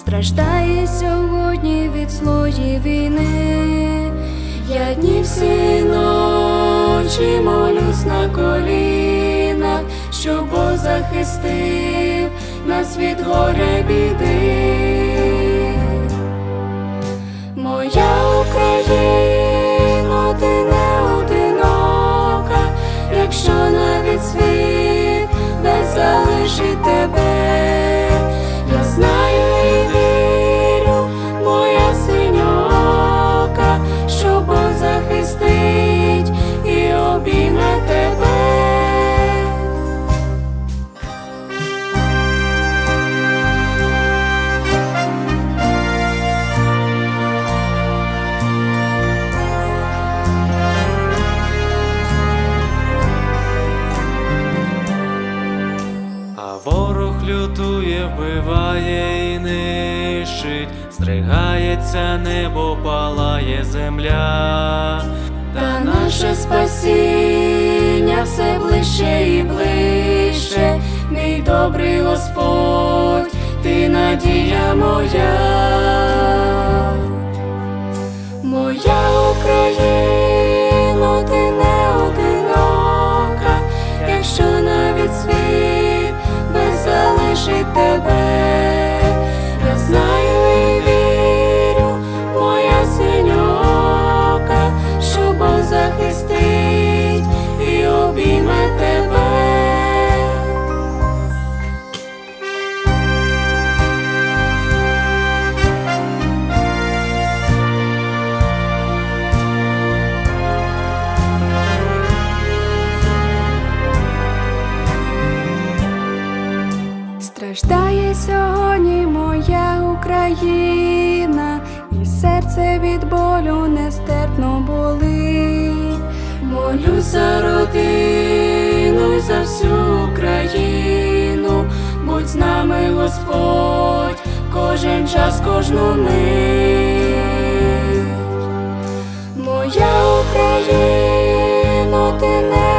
страждає сьогодні від злої війни. Я дні всі ночі молюсь на колінах, щоб Бог захистив нас від горя біди. Лютує, вбиває і нищить, стригається небо, палає земля. Та наше спасіння все ближче і ближче, мій добрий Господь, ти надія моя, the. Страждає сьогодні моя Україна, і серце від болю нестерпно болить. Молюсь за родину за всю Україну, будь з нами, Господь, кожен час, кожну мить. Моя Україно, ти не